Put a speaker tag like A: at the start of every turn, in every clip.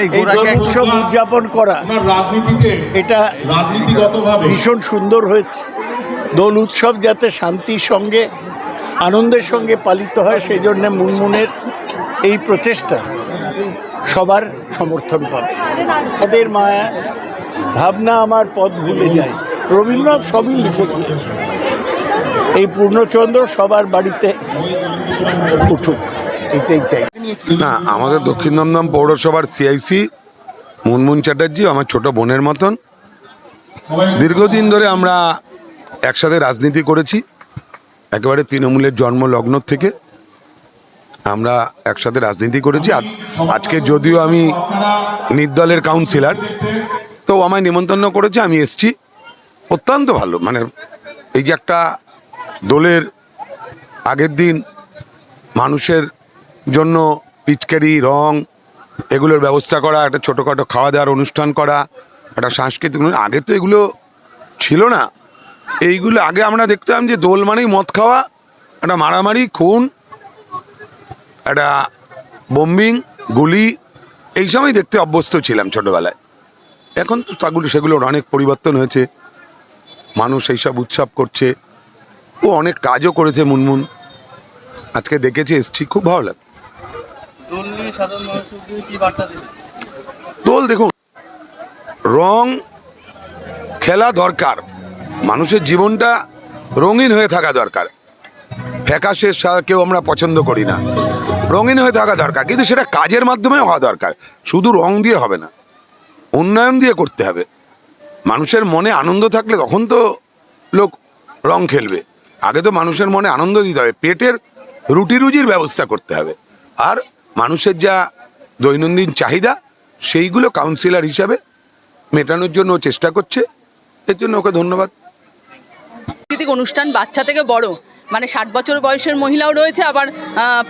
A: এই
B: এই দোল উৎসব উদযাপন করা
C: রাজনীতিতে
B: এটা
C: রাজনীতিগতভাবে
B: ভীষণ সুন্দর হয়েছে। দোল উৎসব যাতে শান্তির সঙ্গে আনন্দের সঙ্গে পালিত হয় সেই জন্যে মুনমুনের এই প্রচেষ্টা সবার সমর্থন পাবে। তাদের মায়া ভাবনা আমার পথ ভুলে যায়। রবীন্দ্রনাথ সবই লিখে এই পূর্ণচন্দ্র সবার বাড়িতে উঠুক।
D: না, আমাদের দক্ষিণ দমদম পৌরসভার সিআইসি মুনমুন চ্যাটার্জি, আমার ছোট বোনের মতন। দীর্ঘদিন ধরে আমরা একসাথে রাজনীতি করেছি, একেবারে তৃণমূলের জন্ম লগ্ন থেকে। আমরা একসাথে রাজনীতি করেছি, আজ- আজকে যদিও আমি নির্দলের কাউন্সিলার তো আমায় নিমন্ত্রণ করেছে, আমি এসছি। অত্যন্ত ভালো মানে এই যে একটা দোলের আগের দিন মানুষের জন্য পিচকারি, রং, এগুলোর ব্যবস্থা করা, একটা ছোটোখাটো খাওয়া দাওয়ার অনুষ্ঠান করা, একটা সাংস্কৃতিক। আগে তো এগুলো ছিল না। এইগুলো আগে আমরা দেখতাম যে দোল মানেই মদ খাওয়া, একটা মারামারি, খুন, একটা বোম্বিং গুলি, এই সময় দেখতে অভ্যস্ত ছিলাম ছোটোবেলায়। এখন তো তাগুলো সেগুলোর অনেক পরিবর্তন হয়েছে। মানুষ এইসব উৎসব করছে। ও অনেক কাজও করেছে মুনমুন। আজকে দেখেছি, এসছি, খুব ভালো লাগে
A: দোল
D: দেখুন, রং খেলা দরকার। মানুষের জীবনটা রঙিন হয়ে থাকা দরকার। ফ্যাকাশের কেউ আমরা পছন্দ করি না। রঙিন হয়ে থাকা দরকার, কিন্তু সেটা কাজের মাধ্যমে হওয়া দরকার। শুধু রং দিয়ে হবে না, উন্নয়ন দিয়ে করতে হবে। মানুষের মনে আনন্দ থাকলে তখন তো লোক রং খেলবে। আগে তো মানুষের মনে আনন্দ দিতে হবে, পেটের রুটি রুজির ব্যবস্থা করতে হবে। আর মানুষের যা দৈনন্দিন চাহিদা, সেইগুলো কাউন্সিলর হিসাবে মেটানোর জন্য চেষ্টা করছে। এর জন্য ওকে ধন্যবাদ।
E: সাংস্কৃতিক অনুষ্ঠান বাচ্চা থেকে বড় মানে ষাট বছর বয়সের মহিলাও রয়েছে, আবার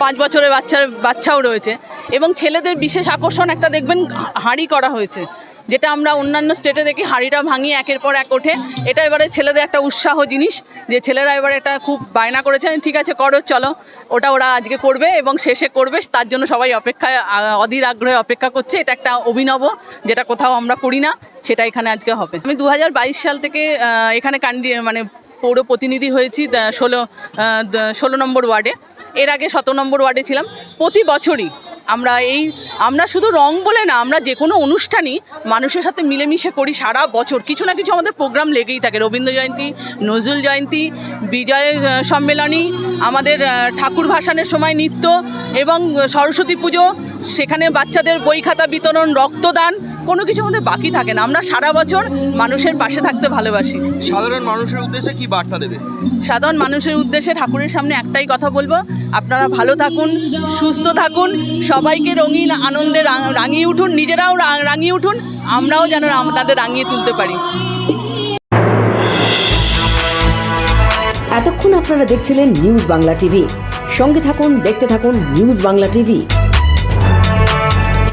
E: পাঁচ বছরের বাচ্চার, বাচ্চাও রয়েছে। এবং ছেলেদের বিশেষ আকর্ষণ একটা দেখবেন, হাঁড়ি করা হয়েছে। যেটা আমরা অন্যান্য স্টেটে দেখি, হাঁড়িটা ভাঙিয়ে একের পর এক ওঠে। এটা এবারে ছেলেদের একটা উৎসাহ জিনিস, যে ছেলেরা এবারে এটা খুব বায়না করেছেন ঠিক আছে, করো, চলো। ওটা ওরা আজকে করবে এবং শেষে করবে, তার জন্য সবাই অপেক্ষায় অধীর আগ্রহে অপেক্ষা করছে। এটা একটা অভিনব, যেটা কোথাও আমরা করি না, সেটা এখানে আজকে হবে। আমি দু হাজার বাইশ সাল থেকে এখানে কান্ডি মানে পৌর প্রতিনিধি হয়েছি ষোলো ষোলো নম্বর ওয়ার্ডে। এর আগে সতেরো নম্বর ওয়ার্ডে ছিলাম। প্রতি বছরই আমরা এই, আমরা শুধু রং বলে না, আমরা যে কোনো অনুষ্ঠানই মানুষের সাথে মিলেমিশে করি সারা বছর। কিছু না কিছু আমাদের প্রোগ্রাম লেগেই থাকে। রবীন্দ্র জয়ন্তী, নজরুল জয়ন্তী, বিজয় সম্মেলনী, আমাদের ঠাকুর ভাসানের সময় নৃত্য এবং সরস্বতী পুজো, সেখানে বাচ্চাদের বই খাতা বিতরণ, রক্তদান কোনো কিছু আমাদের বাকি থাকে না। আমরা সারা বছর মানুষের পাশে থাকতে ভালোবাসি।
A: সাধারণ মানুষের উদ্দেশ্যে কি বার্তা দেবে?
E: সাধারণ মানুষের উদ্দেশ্যে ঠাকুরের সামনে একটাই কথা বলব আপনারা ভালো থাকুন সুস্থ থাকুন সবাইকে রঙিন আনন্দে রাঙিয়ে উঠুন নিজেরাও রাঙিয়ে উঠুন আমরাও যেন আপনাদের রাঙিয়ে তুলতে পারি।
F: এতক্ষণ আপনারা দেখছিলেন নিউজ বাংলা টিভি। সঙ্গে থাকুন দেখতে থাকুন নিউজ বাংলা টিভি।